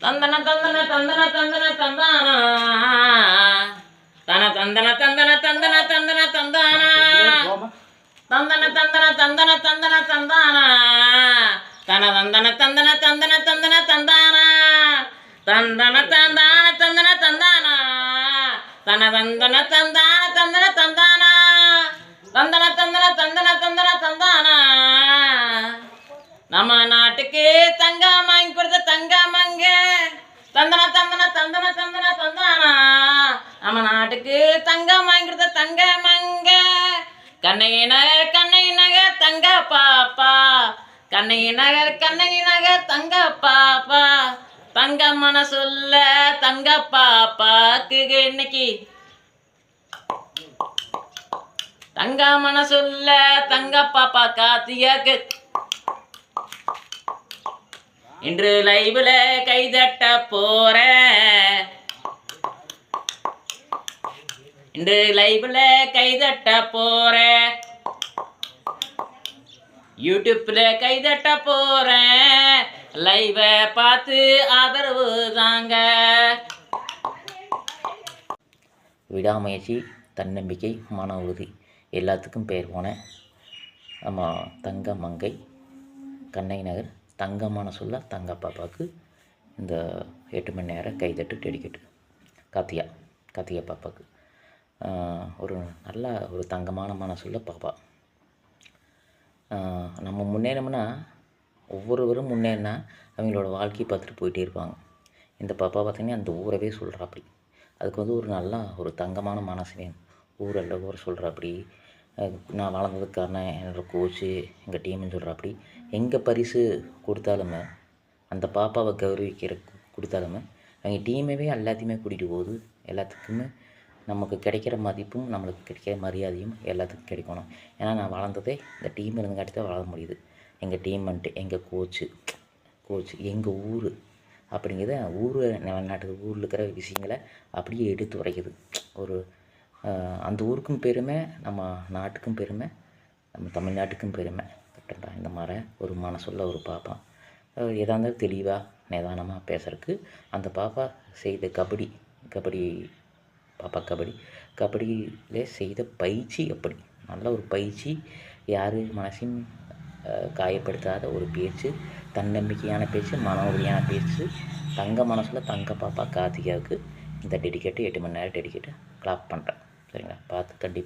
தந்தன தந்தன தந்தன தந்தன தந்தானா தன தந்தன தந்தன தந்தன தந்தன தந்தானா தந்தன தந்தன தந்தன தந்தன தந்தானா தன தந்தன தந்தன தந்தன தந்தன தந்தானா தந்தன தந்தான தந்தன தந்தானா தன தந்தன தந்தான தந்தன தந்தானா தந்தன தந்தன தந்தன தந்தன தந்தானா நம்ம நாட்டுக்கு தங்கம் வாங்கி கொடுத்த தங்கமங்க தந்தன தந்தன தந்தன தந்தன தந்தானா. நம்ம நாட்டுக்கு தங்கம் வாங்கி கொடுத்த தங்கமங்க கண்ணகி நகர் கண்ணகி நகர் தங்க பாப்பா. கண்ணகி நகர் கண்ணகி நகர் தங்க பாப்பா. தங்க மனசுல்ல தங்க பாப்பாக்கு இன்னைக்கு தங்க மனசுல்ல தங்க பாப்பா காத்தியாக்கு இன்று லைவ்ல கைதட்ட போற. இன்று லைவ்ல கைதட்ட போற. யூடியூப்ல கைதட்ட போற. லைவை பார்த்து ஆதரவு தாங்க. விடாமுயற்சி தன்னம்பிக்கை மன உறுதி எல்லாத்துக்கும் பெயர் போன நம்ம தங்க மங்கை கண்ணை நகர் தங்கமான சொல்ல தங்க பாப்பாவுக்கு இந்த எட்டு மணி நேரம் கைதட்டு டெடிக்கெட்டு காத்தியா காத்தியா பாப்பாவுக்கு. ஒரு நல்ல ஒரு தங்கமான மனசுள்ள பாப்பா. நம்ம முன்னேறோம்னா ஒவ்வொருவரும் முன்னேறினா அவங்களோட வாழ்க்கையை பார்த்துட்டு போயிட்டே இருப்பாங்க. இந்த பாப்பா பார்த்தீங்கன்னா அந்த ஊரவே சொல்கிறாப்படி அதுக்கு வந்து ஒரு நல்ல ஒரு தங்கமான மனசு வேணும். ஊரில் ஊர் சொல்கிறாப்படி நான் வளர்ந்ததுக்கு காரணம் என்னோடய கோச்சு எங்கள் டீம்னு சொல்கிறாப்படி எங்கே பரிசு கொடுத்தாலுமே அந்த பாப்பாவை கௌரவிக்கிற கொடுத்தாலுமே அவங்க டீமையே எல்லாத்தையுமே கூட்டிகிட்டு போகுது. எல்லாத்துக்குமே நமக்கு கிடைக்கிற மதிப்பும் நம்மளுக்கு கிடைக்கிற மரியாதையும் எல்லாத்துக்கும் கிடைக்கணும். ஏன்னா நான் வளர்ந்ததே இந்த டீம் இருந்தங்காட்டி தான் வளர முடியுது. எங்கள் டீம் வந்துட்டு எங்கள் கோச்சு கோச்சு எங்கள் ஊர் அப்படிங்கிறத ஊர் நாட்டுக்கு ஊரில் இருக்கிற விஷயங்களை அப்படியே எடுத்து உரைக்குது. ஒரு அந்த ஊருக்கும் பெருமை நம்ம நாட்டுக்கும் பெருமை நம்ம தமிழ்நாட்டுக்கும் பெருமை. கரெக்டுங்களா இந்த மாதிரி ஒரு மனசுள்ள ஒரு பாப்பா. எதாக இருந்தாலும் தெளிவாக நிதானமாக பேசுறதுக்கு அந்த பாப்பா செய்த கபடி கபடி பாப்பா கபடி கபடியிலே செய்த பயிற்சி எப்படி? நல்ல ஒரு பயிற்சி யார் மனசையும் காயப்படுத்தாத ஒரு பேச்சு தன்னம்பிக்கையான பேச்சு மன பேச்சு தங்க மனசில் தங்க பாப்பா கார்த்திகாவுக்கு இந்த டெடிக்கேட்டு எட்டு மணி நேரம் டெடிக்கேட்டு கிளாப் பண்ணுறேன் சரிங்களா பார்த்து கண்டிப்பாக